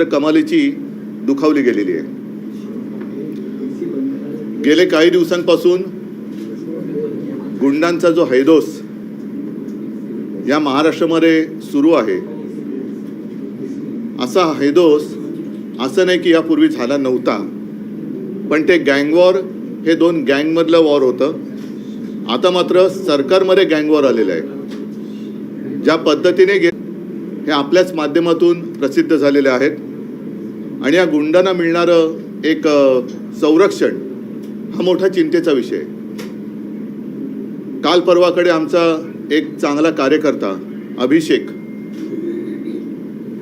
तर कमालीची दुखावली गेलेली आहे. गेले काही दिवसांपासून गुंडांचा जो हैदोस या महाराष्ट्रामध्ये सुरू आहे असा हैदोस असं नाही की यापूर्वी झाला नव्हता. पण ते गँगवॉर हे दोन गँगमधलं वॉर होतं. आता मात्र सरकारमध्ये गँगवॉर आलेलं आहे. ज्या पद्धतीने गे हे आपल्याच माध्यमातून प्रसिद्ध झालेले आहेत आणि या गुंडांना मिळणारं एक संरक्षण हा मोठा चिंतेचा विषय आहे. काल परवाकडे आमचा एक चांगला कार्यकर्ता अभिषेक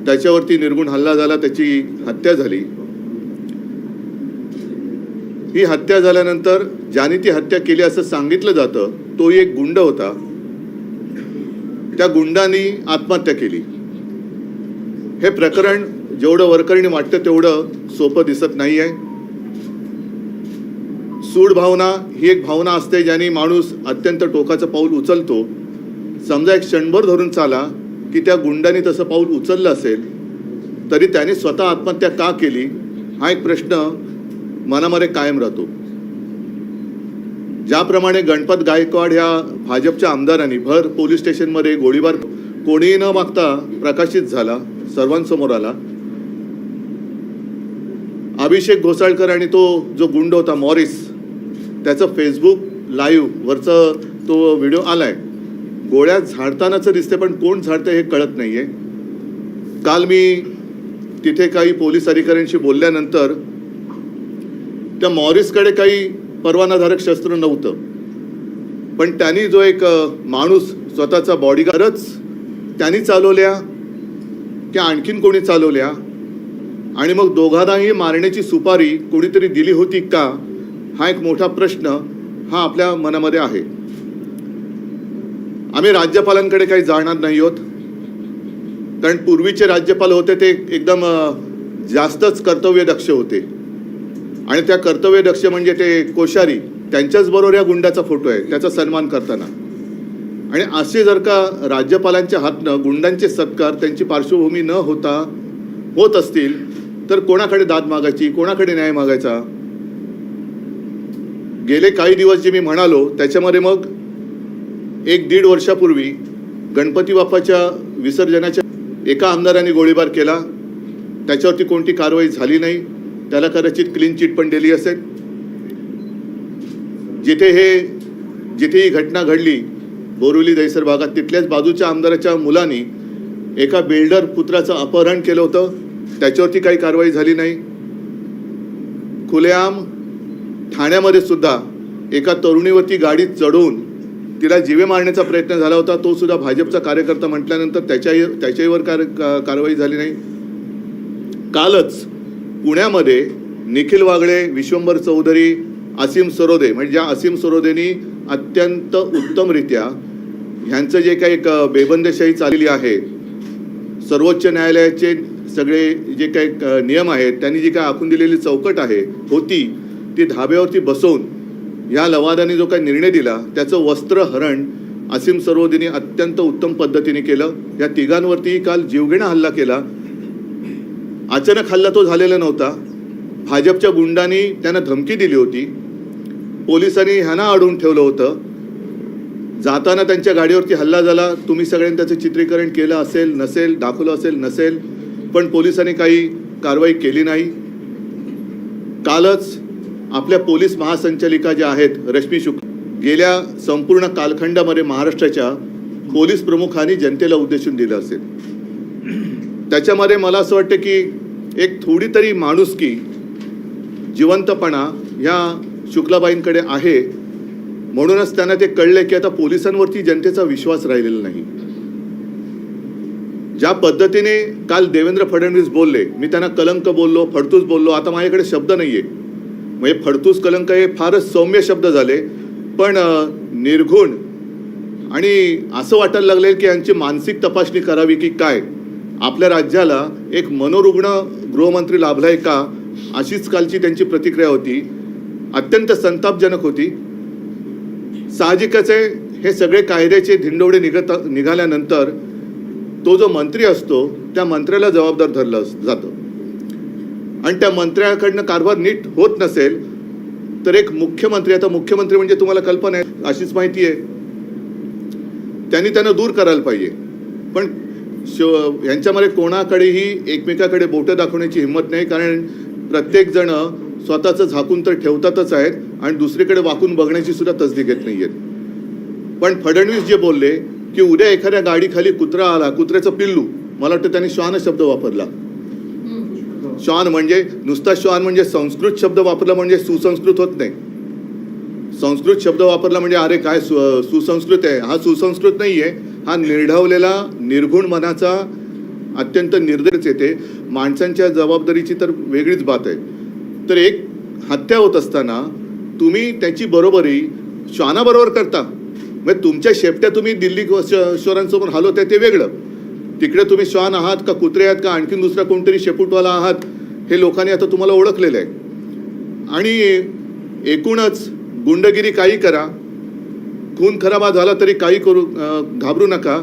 त्याच्यावरती निर्गुण हल्ला झाला त्याची हत्या झाली. ही हत्या झाल्यानंतर ज्याने ती हत्या केली असं सांगितलं जातं तो एक गुंड होता. त्या गुंडांनी आत्महत्या केली. हे प्रकरण जेवढं वरकरणी वाटतं तेवढं सोपं दिसत नाही आहे सूड भावना ही एक भावना असते ज्याने माणूस अत्यंत टोकाचं पाऊल उचलतो. समजा एक क्षणभर धरून चाला की त्या गुंडाने तसं पाऊल उचललं असेल तरी त्याने स्वतः आत्महत्या का केली? हा एक प्रश्न मनामध्ये कायम राहतो. ज्याप्रमाणे गणपत गायकवाड ह्या भाजपच्या आमदारांनी भर पोलीस स्टेशनमध्ये गोळीबार कोणीही न मागता प्रकाशित झाला सर्वांसमोर आला. अभिषेक घोसाळकर आणि तो जो गुंड होता मॉरिस त्याचं फेसबुक लाईव्हवरचं तो व्हिडिओ आला आहे गोळ्या झाडतानाचं दिसते पण कोण झाडतं हे कळत नाही आहे काल मी तिथे काही पोलीस अधिकाऱ्यांशी बोलल्यानंतर त्या मॉरिसकडे काही परवानाधारक शस्त्र नव्हतं. पण त्यांनी जो एक माणूस स्वतःचा बॉडीगार्डच त्यांनी चालवल्या की आणखीन कोणी चालवल्या? आणि मग दोघांनाही मारण्याची सुपारी कोणीतरी दिली होती का? हा एक मोठा प्रश्न हा आपल्या मनामध्ये आहे. आम्ही राज्यपालांकडे काही जाणार नाही आहोत कारण पूर्वीचे राज्यपाल होते ते एकदम जास्तच कर्तव्यदक्ष होते. आणि त्या कर्तव्यदक्ष म्हणजे ते कोश्यारी. त्यांच्याच बरोबर या गुंडाचा फोटो आहे. त्याचा सन्मान करताना. आणि असे जर का राज्यपालांच्या हातनं गुंडांचे सत्कार त्यांची पार्श्वभूमी न होता होत असतील तर कोणाकडे दाद मागायची? कोणाकडे न्याय मागायचा? गेले काही दिवस जे मी म्हणालो त्याच्यामध्ये मग एक दीड वर्षापूर्वी गणपती बाप्पाच्या विसर्जनाच्या एका आमदाराने गोळीबार केला. त्याच्यावरती कोणती कारवाई झाली नाही. त्याला कदाचित क्लीन चिट पण दिली असेल. जिथे हे जिथे ही घटना घडली बोरिवली दहिसर भागात तिथल्याच बाजूच्या आमदाराच्या मुलांनी एका बिल्डर पुत्राचं अपहरण केलं होतं. त्याच्यावरती काही कारवाई झाली नाही. खुलेआम ठाण्यामध्ये सुद्धा एका तरुणीवरती गाडीत चढवून तिला जीवे मारण्याचा प्रयत्न झाला होता. तो सुद्धा भाजपचा कार्यकर्ता म्हटल्यानंतर त्याच्याही त्याच्याहीवर कार कारवाई झाली नाही. कालच पुण्यामध्ये निखिल वागळे विश्वंभर चौधरी असीम सरोदे म्हणजे ज्या असीम सरोदेनी अत्यंत उत्तमरित्या ह्यांचं जे काही एक अ, बेबंदशाही चाललेली आहे सर्वोच्च न्यायालयाचे सगळे जे काही नियम आहेत त्यांनी जी काय आखून दिलेली चौकट आहे होती ती धाब्यावरती बसवून या लवादाने जो काही निर्णय दिला त्याचं वस्त्रहरण असीम सरोदेनी अत्यंत उत्तम पद्धतीने केलं. या तिघांवरती काल जीवघेणा हल्ला केला. अचानक हल्ला तो झालेला नव्हता. भाजपच्या गुंडांनी त्यांना धमकी दिली होती. पोलिसांनी ह्यांना अडवून ठेवलं होतं. जाताना त्यांच्या गाडीवरती हल्ला झाला. तुम्ही सगळ्यांनी त्याचं चित्रीकरण केलं असेल नसेल दाखवलं असेल नसेल. पण पोलिसांनी काही कारवाई केली नाही. कालच आपल्या पोलीस महासंचालिका ज्या आहेत रश्मी शुक्ल गेल्या संपूर्ण कालखंडामध्ये महाराष्ट्राच्या पोलीस प्रमुखांनी जनतेला उद्देशून दिलं असेल. त्याच्यामध्ये मला असं वाटतं की एक थोडी तरी माणुसकी जिवंतपणा ह्या शुक्लाबाईंकडे आहे. म्हणूनच त्यांना ते कळले की आता पोलिसांवरती जनतेचा विश्वास राहिलेला नाही. ज्या पद्धतीने काल देवेंद्र फडणवीस बोलले मी त्यांना कलंक बोललो फडतूस बोललो आता माझ्याकडे शब्द नाही आहे म्हणजे फडतूस कलंक हे फारच सौम्य शब्द झाले पण निर्घुण आणि असं वाटायला लागले की यांची मानसिक तपासणी करावी की काय? आपल्या राज्याला एक मनोरुग्ण गृहमंत्री लाभलाय का? अशीच कालची त्यांची प्रतिक्रिया होती. अत्यंत संतापजनक होती. साहजिकच आहे हे सगळे कायद्याचे धिंडोडे निघत निघाल्यानंतर तो जो मंत्री असतो त्या मंत्र्याला जबाबदार धरलं जातं. आणि त्या मंत्र्याकडनं कारभार नीट होत नसेल तर एक मुख्यमंत्री आता मुख्यमंत्री म्हणजे तुम्हाला कल्पना आहे अशीच माहिती आहे. त्यांनी त्यांना दूर करायला पाहिजे. पण शिव यांच्यामध्ये कोणाकडेही एकमेकाकडे बोटं दाखवण्याची हिंमत नाही कारण प्रत्येकजण स्वतःचं झाकून तर ठेवतातच आहेत आणि दुसरीकडे वाकून बघण्याची सुद्धा तसदी घेत नाही आहेत पण फडणवीस जे बोलले की उद्या एखाद्या गाडीखाली कुत्रा आला कुत्र्याचं पिल्लू. मला वाटतं त्यांनी श्वान शब्द वापरला. श्वान म्हणजे नुसता श्वान म्हणजे संस्कृत शब्द वापरला म्हणजे सुसंस्कृत होत नाही. संस्कृत शब्द वापरला म्हणजे अरे काय सु सुसंस्कृत आहे. हा सुसंस्कृत नाही आहे हा निर्ढवलेला निर्गुण मनाचा अत्यंत निर्दयच येते. माणसांच्या जबाबदारीची तर वेगळीच बात आहे. तर एक हत्या होत असताना तुम्ही त्याची बरोबरी श्वानाबरोबर करता. म्हणजे तुमच्या शेपट्या तुम्ही दिल्ली शोरांसोबत हलवताय ते वेगळं. तिकडे तुम्ही श्वान आहात का कुत्रे आहात का आणखीन दुसरा कोणतरी शेपूटवाला आहात हे लोकांनी आता तुम्हाला ओळखलेलं आहे. आणि एकूणच गुंडगिरी काही करा खून खराबा झाला तरी काही करू घाबरू नका.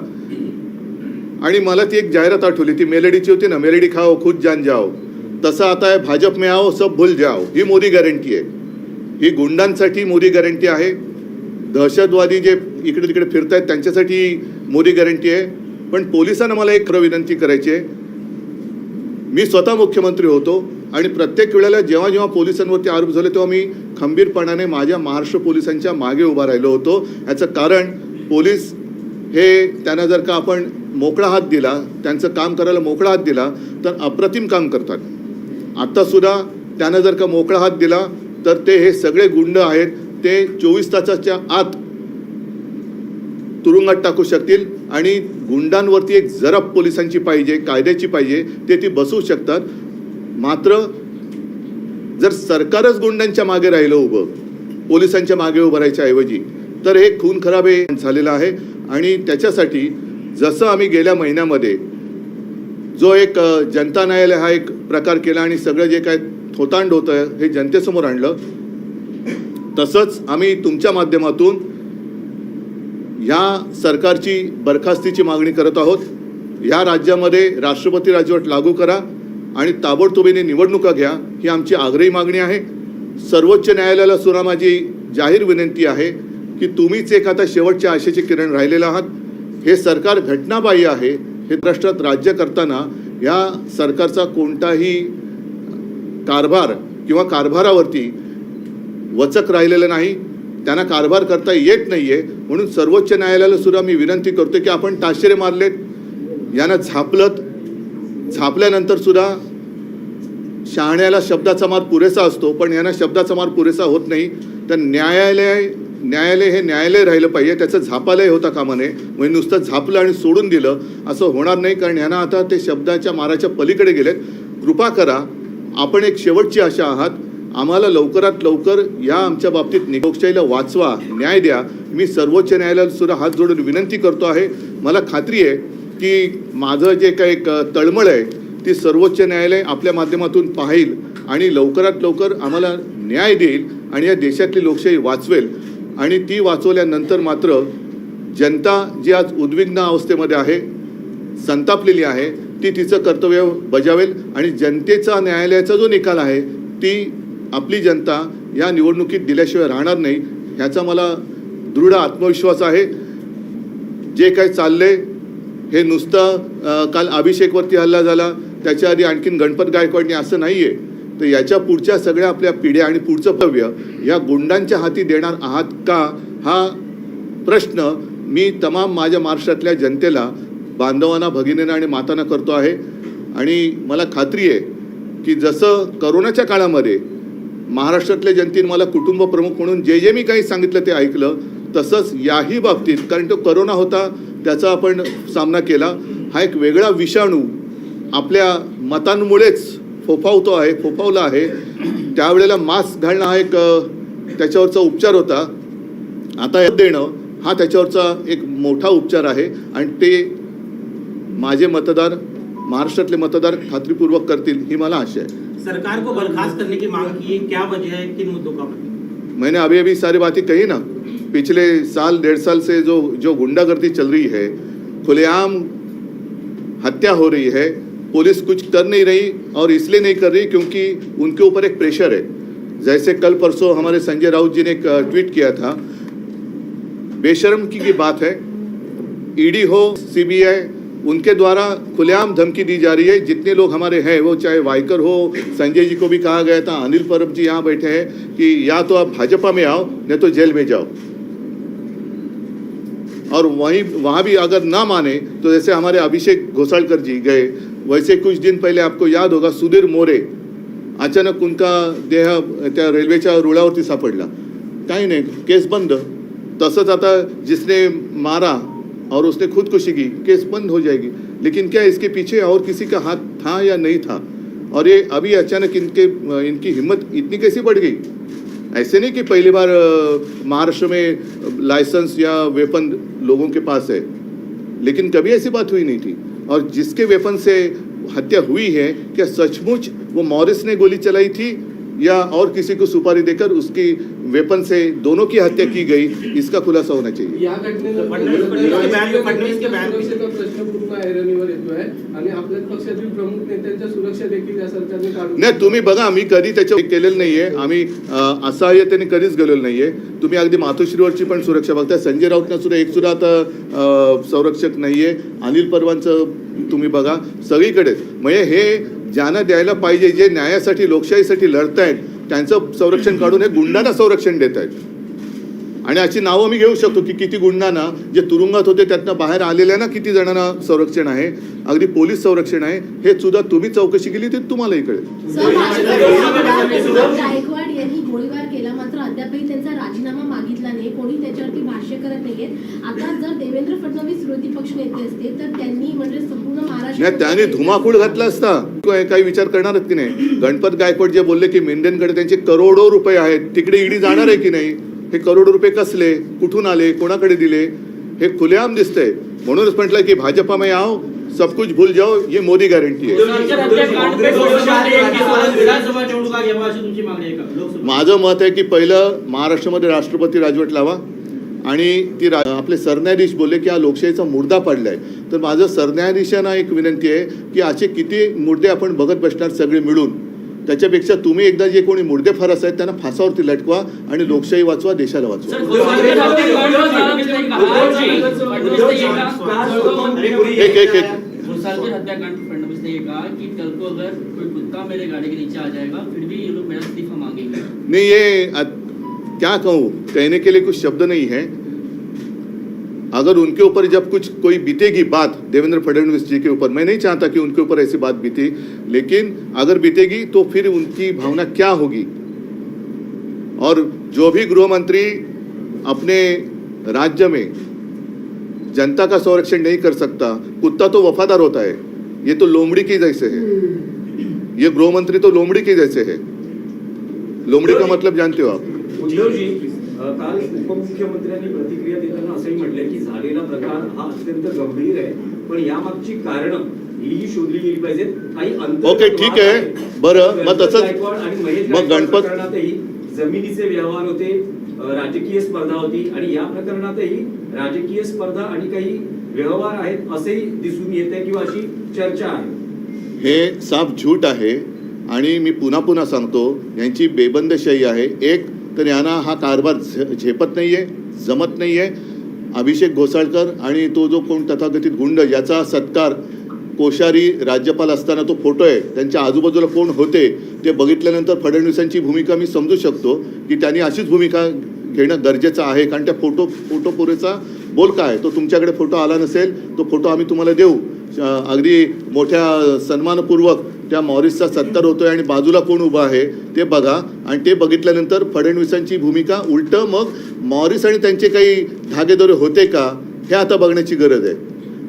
आणि मला ती एक जाहिरात आठवली ती मेलडीची होती ना मेलडी खाओ खुद जान जाओ. तसं आता आहे भाजप मे आओ सब भूल जाओ. ही मोदी गॅरंटी आहे. ही गुंडांसाठी मोदी गॅरंटी आहे. दहशतवादी जे इकडे तिकडे फिरत आहेत त्यांच्यासाठी मोदी गॅरंटी आहे. पण पोलिसांना मला एक खरं विनंती करायची आहे. मी स्वतः मुख्यमंत्री होतो आणि प्रत्येक वेळेला जेव्हा जेव्हा पोलिसांवरती आरोप झाले तेव्हा मी खंबीरपणाने माझ्या महाराष्ट्र पोलिसांच्या मागे उभा राहिलो होतो. याचं कारण पोलीस हे त्यांना जर का आपण मोकळा हात दिला त्यांचं काम करायला मोकळा हात दिला तर अप्रतिम काम करतात. आत्तासुद्धा त्यांना जर का मोकळा हात दिला तर ते हे सगळे गुंड आहेत. ते चोवीस तासाच्या आत तुरुंगात टाकू शकतील आणि गुंडांवरती एक जरब पोलिसांची पाहिजे कायद्याची पाहिजे ते ती बसवू शकतात. मात्र जर सरकारच गुंडांच्या मागे राहिलं उभं पोलिसांच्या मागे उभं राहायच्या ऐवजी तर हे खून खराब हे झालेलं आहे. आणि त्याच्यासाठी जसं आम्ही गेल्या महिन्यामध्ये जो एक जनता न्यायालय हा एक प्रकार केला आणि सगळं जे काय थोतांड होतं हे जनतेसमोर आणलं तसंच आम्ही तुमच्या माध्यमातून ह्या सरकारची बरखास्तीची मागणी करत आहोत. या राज्यामध्ये राष्ट्रपती राजवट लागू करा आणि ताबडतोबीने निवडणुका घ्या ही आमची आग्रही मागणी आहे. सर्वोच्च न्यायालयाला सुद्धा माझी जाहीर विनंती आहे की तुम्हीच एक आता शेवटच्या आशेचे किरण राहिलेलं आहात. हे सरकार घटनाबाह्य आहे हे महाराष्ट्रात राज्य करताना या सरकारचा कोणताही कारभार किंवा कारभारावरती वचक राहिलेलं नाही त्यांना कारभार करता येत नाही आहे म्हणून सर्वोच्च न्यायालयाला सुद्धा मी विनंती करतो की आपण ताशेरे मारलेत. यांना झापलत झापल्यानंतर सुद्धा शहाण्याला शब्दाचा मार पुरेसा असतो पण यांना शब्दाचा मार पुरेसा होत नाही. तर न्यायालय न्यायालय हे न्यायालय राहिलं पाहिजे. त्याचं झापालय होता कामा नये म्हणजे नुसतं झापलं आणि सोडून दिलं असं होणार नाही कारण ह्यांना आता ते शब्दाच्या माराच्या पलीकडे गेलेत. कृपा करा आपण एक शेवटची आशा आहात. आम्हाला लवकरात लवकर या आमच्या बाबतीत लोकशाहीला वाचवा न्याय द्या. मी सर्वोच्च न्यायालयात सुद्धा हात जोडून विनंती करतो आहे. मला खात्री आहे की माझं जे काही एक तळमळ आहे ती सर्वोच्च न्यायालय आपल्या माध्यमातून पाहिल आणि लवकरात लवकर आम्हाला न्याय देईल आणि या देशातली लोकशाही वाचवेल. आणि ती वाचवल्यानंतर मात्र जनता जी आज उद्विग्न अवस्थेमध्ये आहे संतापलेली आहे ती तिचं कर्तव्य बजावेल आणि जनतेचा न्यायालयाचा जो निकाल आहे ती आपली जनता या निवडणुकीत दिल्याशिवाय राहणार नाही ह्याचा मला दृढ आत्मविश्वास आहे. जे काही चालले हे नुसतं काल अभिषेकवरती हल्ला झाला त्याच्या आधी आणखीन गणपत गायकवाडने असं नाही आहे तर याच्या पुढच्या सगळ्या आपल्या पिढ्या आणि पुढचं भव्य या गुंडांच्या हाती देणार आहात का हा प्रश्न मी तमाम माझ्या महाराष्ट्रातल्या जनतेला बांधवांना भगिनींना आणि मातांना करतो आहे. आणि मला खात्री आहे की जसं करोनाच्या काळामध्ये महाराष्ट्रातल्या जनतेने मला कुटुंब प्रमुख म्हणून जे जे मी काही सांगितलं ते ऐकलं तसंच याही बाबतीत कारण तो करोना होता त्याचा आपण सामना केला. हा एक वेगळा विषाणू आपल्या मतांमुळेच फोफावतो आहे फोफावला आहे. त्यावेळेला मास्क घालणं हा एक त्याच्यावरचा उपचार होता. आता देणं हा त्याच्यावरचा एक मोठा उपचार आहे. आणि ते माझे मतदार महाराष्ट्रातले मतदार खात्रीपूर्वक करतील ही मला आशा आहे. सरकार को बर्खास्त करने की मांग की क्या वजह है किन मुद्दों का मैंने अभी अभी सारी बातें कही ना पिछले साल डेढ़ साल से जो जो गुंडागर्दी चल रही है खुलेआम हत्या हो रही है पुलिस कुछ कर नहीं रही और इसलिए नहीं कर रही क्योंकि उनके ऊपर एक प्रेशर है। जैसे कल परसों हमारे संजय राउत जी ने एक ट्वीट किया था बेशर्म की, की बात है ईडी हो सीबीआई उनके द्वारा खुलेआम धमकी दी जा रही है। जितने लोग हमारे हैं, वो चाहे वाइकर हो, संजय जी को भी कहा गया था, अनिल परब जी यहाँ बैठे हैं कि या तो आप भाजपा में आओ, नहीं तो जेल में जाओ। और वहीं, वहाँ भी अगर ना माने तो जैसे हमारे अभिषेक घोसाळकर जी गए, वैसे कुछ दिन पहले आपको याद होगा, सुधीर मोरे, अचानक उनका देह, त्या रेल्वेच्या रुळावरती सापडला। काही नाही, केस बंद। तसंच आता जिसने मारा और उसने खुदकुशी की, केस बंद हो जाएगी। लेकिन क्या इसके पीछे और किसी का हाथ था या नहीं था? और ये अभी अचानक इनके, इनकी हिम्मत इतनी कैसी बढ़ गई? ऐसे नहीं कि पहली बार महाराष्ट्र में लाइसेंस या वेपन लोगों के पास है। लेकिन कभी ऐसी बात हुई नहीं थी। और जिसके वेपन से हत्या हुई है, क्या सचमुच वो मॉरिस ने गोली चलाई थी? या और किसी को सुपारी देकर उसकी वेपन से दोनों की हत्या की गई इसका खुलासा होना चाहिए। नाही तुम्ही बघा मी कधी त्याच्या केलेलं नाहीये. आम्ही असहाय्यतेने कधीच गेलेलो नाहीये. तुम्ही अगदी मातोश्रीवरची पण सुरक्षा बघताय. संजय राऊतनं सुद्धा एक सुद्धा आता संरक्षक नाहीये. अनिल परवांचं तुम्ही बघा. सगळीकडे. म्हणजे हे ज्यांना द्यायला पाहिजे जे न्यायासाठी लोकशाहीसाठी लढतायत त्यांचं संरक्षण काढून हे गुंडांना संरक्षण देत आहेत आणि अशी नावं मी घेऊ शकतो की किती गुंडांना जे तुरुंगात होते त्यातनं बाहेर आलेल्यांना किती जणांना संरक्षण आहे अगदी पोलीस संरक्षण आहे हे सुद्धा तुम्ही चौकशी केली तर तुम्हालाही कळेल सर, भाजपचे गायकवाड यांनी गोळीबार केला मात्र अद्यापही त्यांचा राजीनामा मागितला नाही कोणी त्याच्यावरती भाष्य करत नाहीये आता जर देवेंद्र फडणवीस विरोधी पक्ष नेते असते तर त्यांनी म्हणजे संपूर्ण महाराष्ट्र नाही त्याने धुमाकूळ घातला असता. काय- काही विचार करणारच की नाही? गणपत गायकवाड जे बोलले की मेंढ्यांकडे त्यांचे करोडो रुपये आहेत तिकडे ईडी जाणार आहे की नाही? हे करोडो रुपये कसले? कुठून आले? कोणाकडे दिले? हे खुलेआम दिसतंय. म्हणूनच म्हटलं की भाजपा में आओ सब कुछ भूल जाओ ये मोदी गॅरंटी आहे. विधानसभा निवडणुका घ्यावा अशी तुमची मागणी आहे का? लोकसभा. माझं मत आहे की पहिलं महाराष्ट्रामध्ये राष्ट्रपती राजवट लावा आणि ती रा आपले सरन्यायाधीश बोलले की हा लोकशाहीचा मुर्दा पडलाय तर माझं सरन्यायाधीशांना एक विनंती आहे की असे किती मुर्दे आपण बघत बसणार सगळे मिळून त्याच्यापेक्षा तुम्ही एकदा जे कोणी मुर्दे फरस आहेत त्यांना फासावरती लटकवा आणि लोकशाही वाचवा देशाला वाचवा एक एक एक घोसाल हत्याकांड फडणवीस ने ये कहा कि कल को अगर कोई कुत्ता मेरे गाड़ी के नीचे आ जाएगा फिर भी ये लोग मेरा इस्तीफा मांगेंगे नहीं ये अ- क्या कहूँ? कहने के लिए कुछ शब्द नहीं है। अगर उनके ऊपर जब कुछ, कोई बीतेगी बात, देवेंद्र फडणवीस जी के ऊपर, मैं नहीं चाहता कि उनके ऊपर ऐसी बात बीते, लेकिन अगर बीतेगी तो फिर उनकी भावना क्या होगी? और जो भी गृह मंत्री अपने राज्य में जनता का संरक्षण नहीं कर सकता, कुत्ता तो वफादार होता है। ये तो लोमड़ी के जैसे है। ये गृह मंत्री तो लोमड़ी के जैसे है। लोमड़ी का मतलब जानते हो आप? उद्धवजी काल उपमुख्यमंत्र्यांनी प्रतिक्रिया देताना असंही म्हटलंय की झालेला प्रकार हा अत्यंत गंभीर आहे. पण यामागची कारण ही शोधली गेली पाहिजेत. काही ओके, ठीक आहे. बरं, मग तसंच- मग गणपत- जमिनीचे व्यवहार होते राजकीय स्पर्धा होती आणि या प्रकरणातही राजकीय स्पर्धा आणि काही व्यवहार आहेत असेही दिसून येत आहे किंवा अशी चर्चा आहे. हे साफ झूट आहे आणि मी पुन्हा पुन्हा सांगतो यांची बेबंदशाही आहे. एक तर यांना हा कारभार झ- झेपत आहे जमत नाही आहे अभिषेक घोसाळकर आणि तो जो कोण तथाकथित गुंड याचा सत्कार कोश्यारी राज्यपाल असताना तो फोटो आहे त्यांच्या आजूबाजूला कोण होते ते बघितल्यानंतर फडणवीसांची भूमिका मी समजू शकतो की त्यांनी अशीच भूमिका घेणं गरजेचं आहे. कारण त्या फोटो फोटो पुरेचा बोल काय? तो तुमच्याकडे फोटो आला नसेल तो फोटो आम्ही तुम्हाला देऊ. अगदी मोठ्या सन्मानपूर्वक त्या मॉरिसचा सत्कार होतोय आणि बाजूला कोण उभा आहे ते बघा. आणि ते बघितल्यानंतर फडणवीसांची भूमिका उलट. मग मॉरिस आणि त्यांचे काही धागेदोरे होते का हे आता बघण्याची गरज आहे.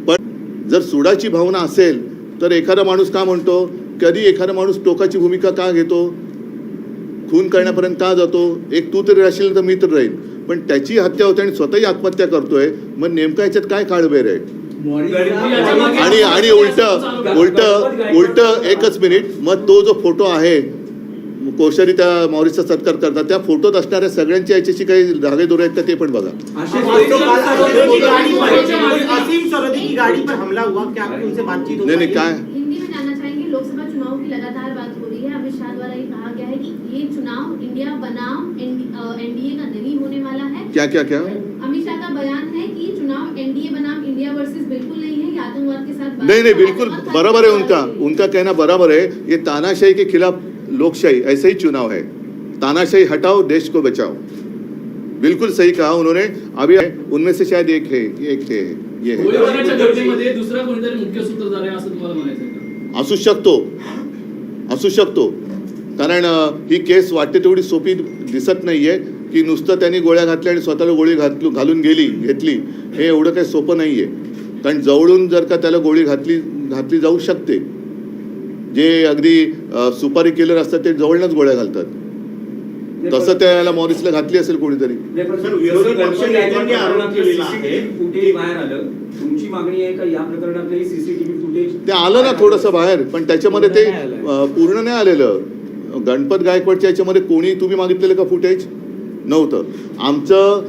पण जर सुडाची भावना असेल तर एखादा माणूस का म्हणतो कधी एखादा माणूस टोकाची भूमिका का घेतो? खून करण्यापर्यंत का जातो? एक तू तरी राहशील तर मी तर राहील. पण त्याची हत्या होते आणि स्वतःही आत्महत्या करतोय मग नेमका याच्यात काय काळबेर आहे? आणि आणि उलट उलट उलट एकच मिनिट मग तो जो फोटो आहे कोश्यारी त्या मॉरिसचा सत्कार करतात त्या फोटोत असणाऱ्या सगळ्यांच्या याच्याशी काही धागेदोरे आहेत का ते पण बघा असीम सरोदी की गाड़ी पर हमला हुआ क्या उनसे बातचीत हो नहीं नहीं? काय हिंदी में जानना चुनाव की लगातार बात हो कि ये चुनाव इंडिया बनाम एनडीए का नहीं होने वाला है। क्या क्या क्या? अमित शाह का बयान है कि चुनाव एनडीए बनाम इंडिया वर्सेस बिल्कुल नहीं है आतंकवाद के साथ नहीं नहीं बिल्कुल बराबर है उनका। उनका कहना बराबर है ये तानाशाही के खिलाफ लोकशाही ऐसे ही चुनाव है। तानाशाही हटाओ देश को बचाओ। बिल्कुल सही कहा उन्होंने। अभी उनमें से शायद एक है एक है ये है। दुसरा कोणीतरी मुख्य सूत्रधार असू शकतो। असू शकतो। कारण ही केस वाटते तेवढी सोपी दिसत नाहीये की नुसतं त्यांनी गोळ्या घातल्या आणि स्वतःला गोळी घातली घालून गेली घेतली हे एवढं काही सोपं नाहीये. कारण जवळून जर का त्याला गोळी घातली घातली जाऊ शकते. जे अगदी सुपारी किलर असतात ते जवळनच गोळ्या घालतात. तसं त्याला मॉरिसला घातली असेल कोणीतरी. नाही, आहे. आहे ते आलं ना थोडंसं बाहेर पण त्याच्यामध्ये ते पूर्ण नाही आलेलं. गणपत गायकवाडच्या याच्यामध्ये कोणी तुम्ही मागितलेलं का फुटेज नव्हतं. आमचं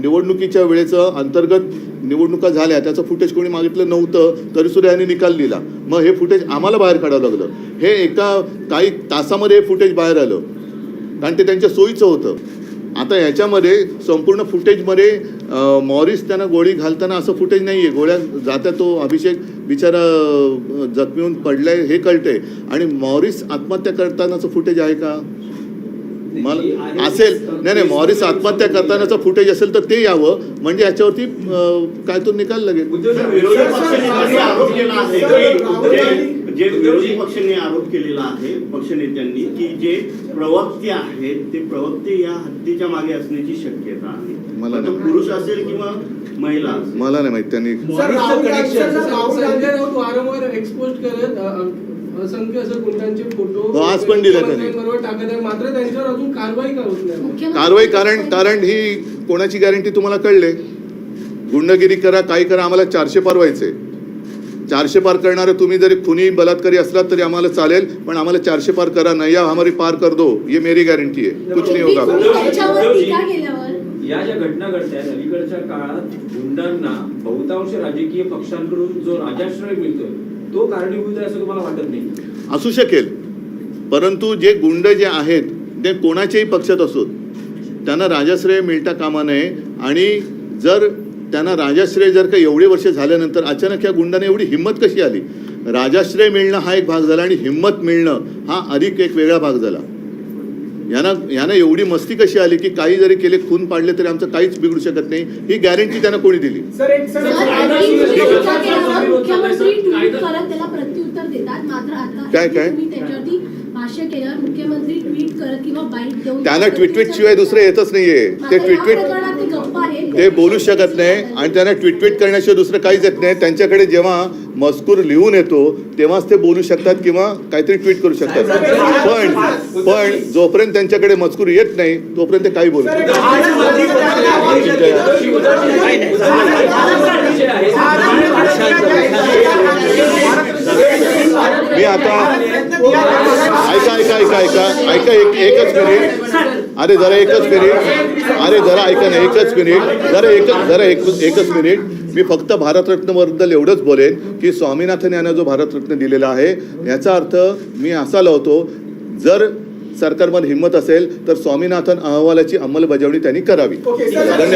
निवडणुकीच्या वेळेचं अंतर्गत निवडणुका झाल्या त्याचं फुटेज कोणी मागितलं नव्हतं तरी सुद्धा यांनी निकाल दिला. मग हे फुटेज आम्हाला बाहेर काढावं लागलं. हे एका काही तासामध्ये हे फुटेज बाहेर आलं. कारण ते त्यांच्या सोयीचं होतं. आता ह्याच्यामध्ये संपूर्ण फुटेजमध्ये मॉरिस त्यांना गोळी घालताना असं फुटेज नाही आहे गोळ्या जाता तो अभिषेक बिचारा जखमी होऊन पडलाय हे कळतंय. आणि मॉरिस आत्महत्या करतानाचं फुटेज आहे का? मला असेल. नाही नाही मॉरिस आत्महत्या करतानाचं फुटेज असेल तर ते यावं. म्हणजे याच्यावरती काय तो निकाल लागेल सर, विरोधी पक्षनेत्यांनी आरोप केला आहे. की जे- जे विरोधी पक्षांनी आरोप केलेला आहे पक्षनेत्यांनी की जे प्रवक्ते आहेत ते प्रवक्ते या हत्येच्या मागे असण्याची शक्यता आहे. मला तो नाही. पुरुष असेल किंवा महिला मला नाही माहीत. त्यांनी आज पण दिले त्यांनी. कारवाई का होत नाही? मुख्यमंत्री- कारवाई कारण कारण ही कोणाची गॅरंटी तुम्हाला कळले? गुंडगिरी करा काही करा आम्हाला चारशे पार व्हायचे चारशे पार करणारे तुम्ही जरी खुनी बलात्कारी असलात तरी आम्हाला चालेल पण आम्हाला चारशे पार करा. नाही या हमारी पार कर दो. ये मेरी गॅरंटी आहे. कुछ नाही होगा या ज्या घटना घडतात अलीकडच्या काळात गुंडांना बहुतांश राजकीय पक्षांकडून जो राजाश्रय मिळतोय तो कारणीभूत आहे असं तुम्हाला वाटत नाही? असू शकेल. परंतु जे गुंड जे आहेत ते कोणाच्याही पक्षात असोत. त्यांना राजाश्रय मिळता कामा नये. आणि जर त्यांना राजाश्रय जर का एवढे वर्ष झाल्यानंतर अचानक या गुंडाने एवढी हिंमत कशी आली? राजाश्रय मिळणं हा एक भाग झाला आणि हिंमत मिळणं हा अधिक एक वेगळा भाग झाला. यांना यांना एवढी मस्ती कशी आली की काही जरी केले खून पाडले तरी आमचं काहीच बिघडू शकत नाही. ही गॅरंटी त्यांना कोणी दिली? काय- काय? त्यांना ट्विट शिवाय दुसरं येतच नाहीये. ते मात्र या ट्विट प्रकरणात ते गप्प आहेत. ते बोलू शकत नाही आणि त्यांना ट्विट ट्विट करण्याशिवाय दुसरं काहीच येत नाही. त्यांच्याकडे जेव्हा मजकूर लिहून येतो तेव्हाच ते बोलू शकतात किंवा काहीतरी ट्विट करू शकतात. पण पण जोपर्यंत त्यांच्याकडे मजकूर येत नाही तोपर्यंत ते काही बोलत. मी आता ऐका ऐका ऐका ऐका. ऐका एक एकच मिनिट. अरे जरा एकच मिनिट. अरे जरा ऐका ना एकच मिनिट. जरा एकच जरा एक एकच मिनिट. मी फक्त भारतरत्नबद्दल एवढंच बोलेन की स्वामीनाथन यांना जो भारतरत्न दिलेला आहे याचा अर्थ मी असा लावतो जर सरकारमध्ये हिंमत असेल तर स्वामीनाथन अहवालाची अंमलबजावणी त्यांनी करावी. धन्यवाद.